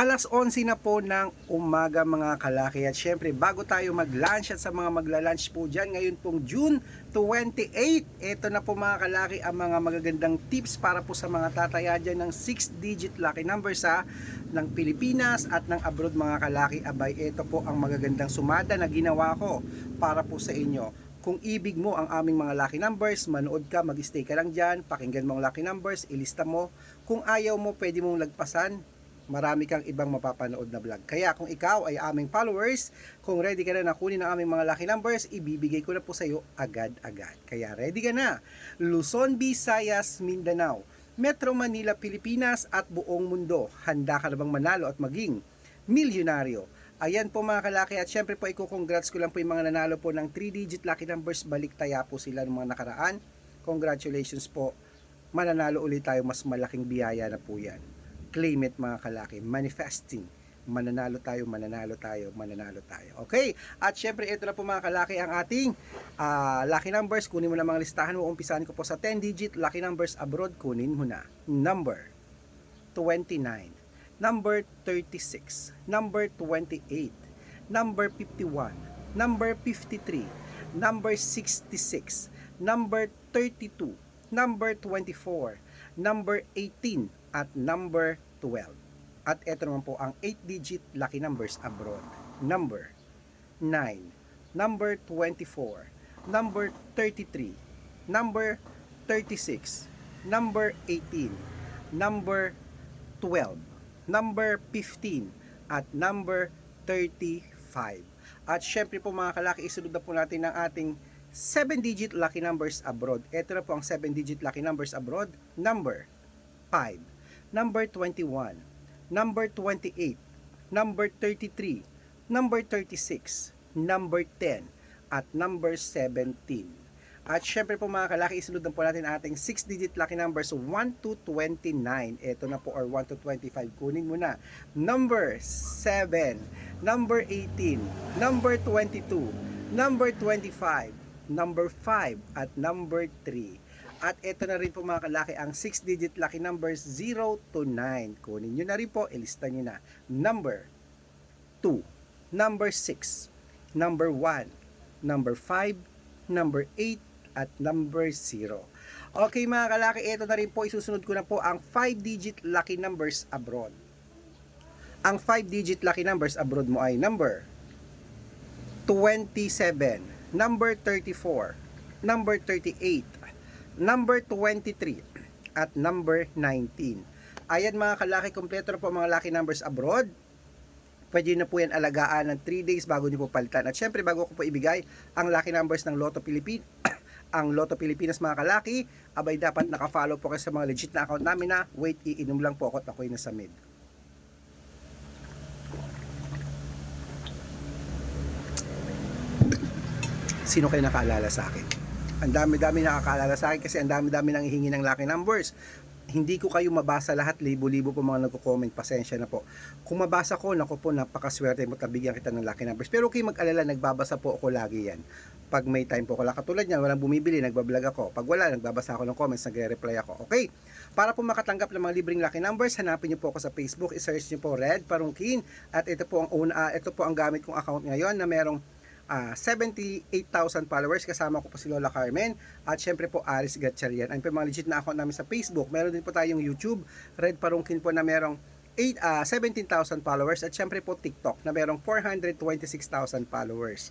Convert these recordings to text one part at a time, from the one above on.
Alas 11 na po ng umaga mga kalaki. At syempre bago tayo mag-lunch at sa mga magla-lunch po dyan ngayon pong June 28 ito na po mga kalaki ang mga magagandang tips para po sa mga tataya dyan ng 6 digit lucky number sa ng Pilipinas at ng abroad mga kalaki. Abay ito po ang magagandang sumada na ginawa ko para po sa inyo. Kung ibig mo ang aming mga lucky numbers, manood ka, mag-stay ka lang dyan, pakinggan mo ang lucky numbers, ilista mo. Kung ayaw mo, pwede mong lagpasan, marami kang ibang mapapanood na vlog. Kaya kung ikaw ay aming followers, kung ready ka na na kunin ang aming mga lucky numbers, ibibigay ko na po sa iyo agad-agad. Kaya ready ka na. Luzon, Visayas, Mindanao, Metro Manila, Pilipinas at buong mundo. Handa ka na bang manalo at maging milyonaryo? Ayan po mga kalaki at syempre po iko-congrats ko lang po yung mga nanalo po ng 3-digit lucky numbers. Balik taya po sila ng mga nakaraan. Congratulations po. Mananalo ulit tayo mas malaking biyaya na po yan. Claim it mga kalaki. Manifesting. Mananalo tayo, mananalo tayo, mananalo tayo. Okay? At syempre ito na po mga kalaki ang ating ah, lucky numbers. Kunin mo na mga listahan mo. Umpisahan ko po sa 10-digit lucky numbers abroad. Kunin mo na. Number 29 number 36, number 28, number 51, number 53, number 66, number 32, number 24, number 18, at number 12. At ito naman po ang 8-digit lucky numbers abroad. Number 9, number 24, number 33, number 36, number 18, number 12, number 15, at number 35. At syempre po mga kalaki, isunod na po natin ang ating 7-digit lucky numbers abroad. Ito na po ang 7-digit lucky numbers abroad. Number 5, number 21, number 28, number 33, number 36, number 10, at number 17. At syempre po mga kalaki, isunod na po natin ating 6-digit lucky numbers 1 to 29. Ito na po or 1 to 25. Kunin mo na. Number 7, number 18, number 22, number 25, number 5, at number 3. At ito na rin po mga kalaki ang 6-digit lucky numbers 0 to 9. Kunin nyo na rin po, ilista nyo na. Number 2, number 6, number 1, number 5, number 8, at number 0. Okay mga kalaki, ito na rin po, isusunod ko na po ang 5-digit lucky numbers abroad. Ang 5-digit lucky numbers abroad mo ay number 27, number 34, number 38, number 23, at number 19. Ayan mga kalaki, kompleto na po mga lucky numbers abroad. Pwede na po yan alagaan ng 3 days bago niyo po palitan. At syempre, bago ko po ibigay ang lucky numbers ng Lotto Philippines, ang Lotto Pilipinas mga kalaki, abay dapat naka-follow po kayo sa mga legit na account namin na wait, iinom lang po ako at ako'y nasa mid. Sino kayo nakaalala sa akin? Ang dami-dami nakakaalala sa akin kasi ang dami-dami nang hihingi ng lucky numbers. Hindi ko kayo mabasa lahat, libo-libo po mga nagko-comment, pasensya na po. Kung mabasa ko, naku po, napakaswerte mo, tabigyan kita ng lucky numbers. Pero okay mag-alala, nagbabasa po ako lagi yan pag may time po ko lang. Katulad niyan, walang bumibili, nagbablog ako. Pag wala, nagbabasa ako ng comments, nagre-reply ako. Okay? Para po makatanggap ng mga libreng lucky numbers, hanapin niyo po ako sa Facebook, i-search niyo po Red Parungkin. At ito po ang una, ah, ito po ang gamit kong account ngayon na merong ah, 78,000 followers. Kasama ko po si Lola Carmen. At syempre po, Aris Gatchalian. Ang mga legit na account namin sa Facebook. Meron din po tayong YouTube, Red Parungkin po na merong 8, ah, 17,000 followers. At syempre po TikTok na merong 426,000 followers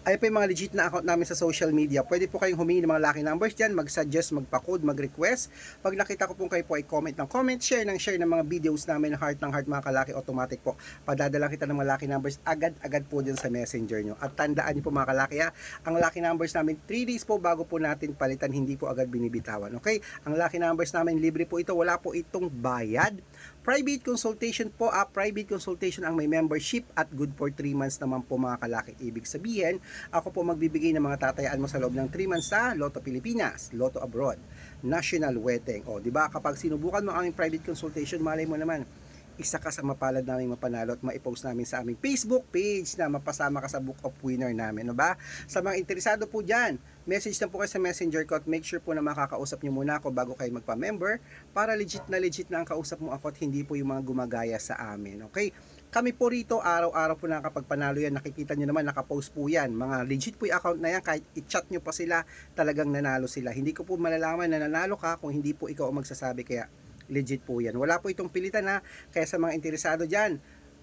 ay po yung mga legit na account namin sa social media. Pwede po kayong humingi ng mga lucky numbers dyan, mag-suggest, magpa-code, mag-request. Pag nakita ko po kayo po ay comment ng comment, share ng share ng mga videos namin, heart ng heart mga kalaki, automatic po. Padadala kita ng mga lucky numbers agad-agad po dyan sa messenger nyo. At tandaan niyo po mga kalaki ha, ang lucky numbers namin 3 days po bago po natin palitan, hindi po agad binibitawan. Okay? Ang lucky numbers namin, libre po ito, wala po itong bayad. Private consultation po, ah, private consultation ang may membership at good for 3 months naman po mga kalaki. Ibig sabihin, ako po magbibigay ng mga tatayaan mo sa loob ng 3 months sa Lotto Pilipinas, Lotto Abroad, National Wedding. O, di ba kapag sinubukan mo ang private consultation, malay mo naman, isa ka sa mapalad namin mapanalo at maipost namin sa aming Facebook page na mapasama ka sa Book of Winner namin, no ba? Sa mga interesado po dyan, message na po kayo sa messenger ko at make sure po na makakausap nyo muna ako bago kayo magpa-member para legit na legit na ang kausap mo ako at hindi po yung mga gumagaya sa amin. Okay? Kami po rito, araw-araw po nakakapagpanalo yan. Nakikita nyo naman, nakapost po yan. Mga legit po yung account na yan. Kahit i-chat nyo pa sila, talagang nanalo sila. Hindi ko po malalaman na nanalo ka kung hindi po ikaw ang magsasabi. Kaya legit po yan. Wala po itong pilitan ha. Kaya sa mga interesado dyan,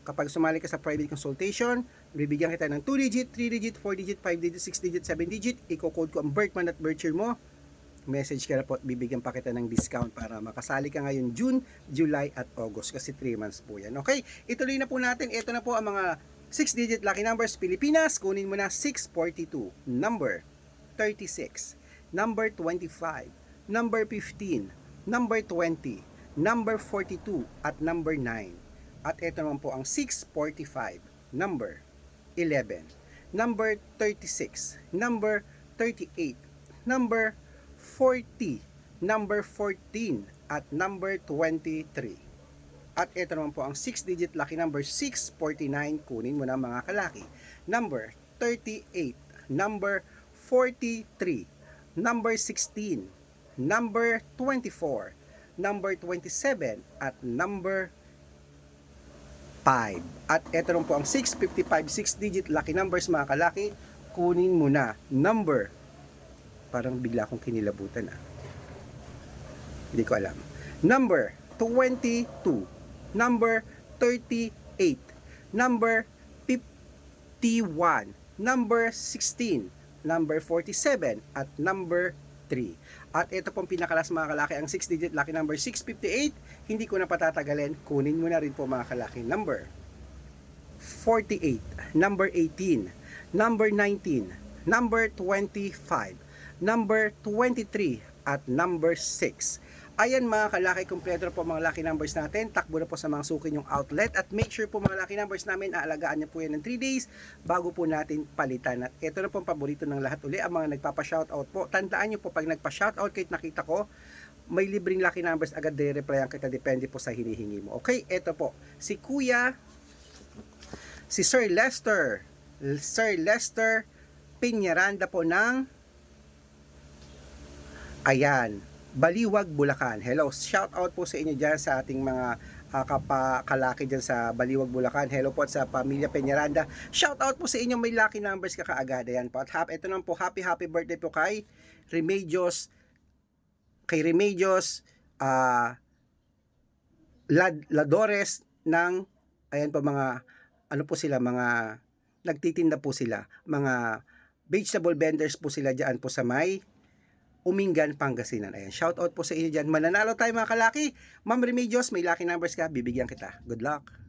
kapag sumali ka sa private consultation, bibigyan kita ng 2 digit, 3 digit, 4 digit, 5 digit, 6 digit, 7 digit. Iko-code ko ang month at year mo. Message ka na po bibigyan pa kita ng discount para makasali ka ngayon June, July at August kasi 3 months po yan. Okay, ituloy na po natin. Ito na po ang mga 6 digit lucky numbers Pilipinas. Kunin mo na 642, number 36, number 25, number 15, number 20, number 42 at number 9. At ito naman po ang 645, number 11, number 36, number 38, number 40, number 14, at number 23. At ito naman po ang 6-digit lucky number 649. Kunin mo na mga kalaki. Number 38, number 43, number 16, number 24, number 27, at number 5. At ito naman po ang 655 6-digit lucky numbers mga kalaki. Kunin mo na number parang bigla akong kinilabutan ah. Hindi ko alam. Number 22, number 38, number 51, number 16, number 47, at number 3. At ito pong pinakalas mga kalaki, ang 6-digit lucky number 658, hindi ko na patatagalin, kunin mo na rin po mga kalaki. Number 48, number 18, number 19, number 25, number 23, at number 6. Ayan mga kalaki, kumpleto po mga lucky numbers natin. Takbo na po sa mga suki yung outlet. At make sure po mga lucky numbers namin, aalagaan niyo po yan ng 3 days bago po natin palitan. At ito na po ang paborito ng lahat uli, ang mga nagpapa-shoutout po. Tandaan niyo po, pag nagpa-shoutout kahit nakita ko, may libreng lucky numbers agad de-replyan kita. Depende po sa hinihingi mo. Okay, ito po. Si Kuya, si Sir Lester, Sir Lester Piñaranda po ng Ayan, Baliwag, Bulacan. Hello, shout out po sa inyo dyan sa ating mga uh, kapakalaki dyan sa Baliwag, Bulacan. Hello po sa pamilya Peñaranda. Shout out po sa inyo, may lucky numbers ka kaagad. Ayan po. At happy, ito naman po, happy happy birthday po kay Remedios, kay Remedios, ah, Lad, Ladores ng, ayan po mga, ano po sila, mga, nagtitinda po sila, mga vegetable vendors po sila dyan po sa may Umingan, Pangasinan. Ayan, shout out po sa inyo dyan. Mananalo tayo mga kalaki. Ma'am Remedios, may lucky numbers ka, bibigyan kita. Good luck.